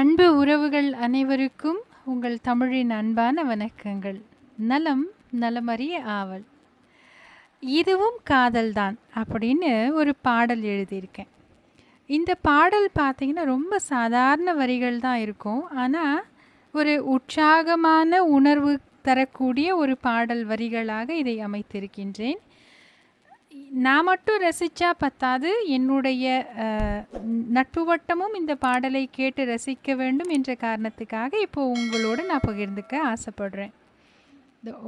அன்பு உறவுகள் அனைவருக்கும் உங்கள் தமிழின் அன்பான வணக்கங்கள். நலம் நலமறிய ஆவல். இதுவும் காதல்தான் அப்படின்னு ஒரு பாடல் எழுதியிருக்கேன். இந்த பாடல் பார்த்தீங்கன்னா ரொம்ப சாதாரண வரிகள் தான் இருக்கும். ஆனால் ஒரு உற்சாகமான உணர்வு தரக்கூடிய ஒரு பாடல் வரிகளாக இதை அமைத்திருக்கின்றேன். நான் மட்டும் ரசித்தா பத்தாது. என்னுடைய நட்பு வட்டமும் இந்த பாடலை கேட்டு ரசிக்க வேண்டும் என்ற காரணத்துக்காக இப்போ உங்களோட நான் பகிர்ந்துக்க ஆசைப்படுறேன்.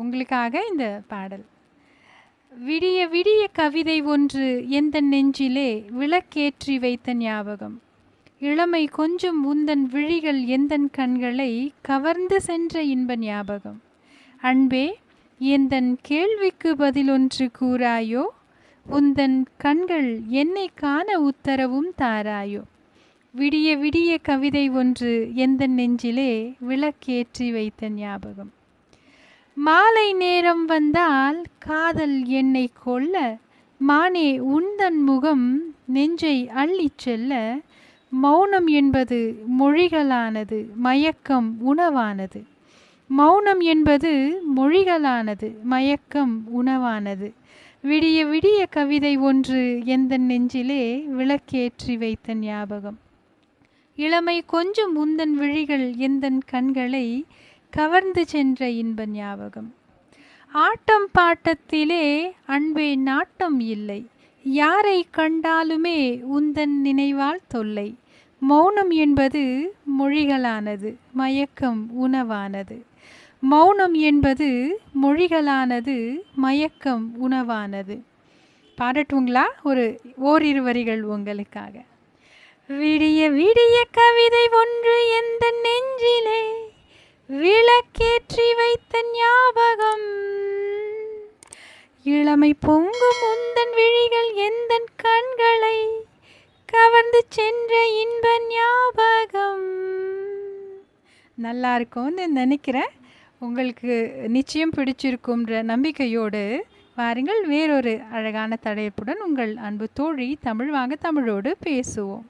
உங்களுக்காக இந்த பாடல். விடிய விடிய கவிதை ஒன்று எந்த நெஞ்சிலே விளக்கேற்றி வைத்த ஞாபகம். இளமை கொஞ்சம் உந்தன் விழிகள் எந்தன் கண்களை கவர்ந்து சென்ற இன்ப ஞாபகம். அன்பே எந்தன் கேள்விக்கு பதிலொன்று கூறாயோ உந்தன் கண்கள் என்னை காண உத்தரவும் தாராயோ. விடிய விடிய கவிதை ஒன்று எந்த நெஞ்சிலே விளக்கேற்றி வைத்த ஞாபகம். மாலை நேரம் வந்தால் காதல் என்னை கொல்ல மானே உந்தன் முகம் நெஞ்சை அள்ளிச் செல்ல மௌனம் என்பது மொழிகளானது மயக்கம் உணவானது. மௌனம் என்பது மொழிகளானது மயக்கம் உணவானது. விடிய விடிய கவிதை ஒன்று எந்த நெஞ்சிலே விளக்கேற்றி வைத்த ஞாபகம். இளமை கொஞ்சம் உந்தன் விழிகள் எந்தன் கண்களை கவர்ந்து சென்ற இன்ப ஞாபகம். ஆட்டம் பாட்டத்திலே அன்பே நாட்டம் இல்லை. யாரை கண்டாலுமே உந்தன் நினைவால் தொல்லை. மௌனம் என்பது மொழிகளானது மயக்கம் உணவானது. மௌனம் என்பது மொழிகளானது மயக்கம் உணவானது. பாடட்டுங்களா? ஒரு ஓரிரு வரிகள் உங்களுக்காக. விடிய விடிய கவிதை ஒன்று எந்த நெஞ்சிலே விளக்கேற்றி வைத்த ஞாபகம்? இளமை பொங்கும் உந்தன் விழிகள் எந்தன் கண்களை கவர்ந்து சென்ற இன்ப ஞாபகம்? நல்லா இருக்கும்னு நினைக்கிறேன். உங்களுக்கு நிச்சயம் பிடிச்சிருக்கும்ன்ற நம்பிக்கையோடு வாருங்கள். வேறொரு அழகான தடைப்புடன் உங்கள் அன்பு தோழி தமிழ் வாங்க தமிழோடு பேசுவோம்.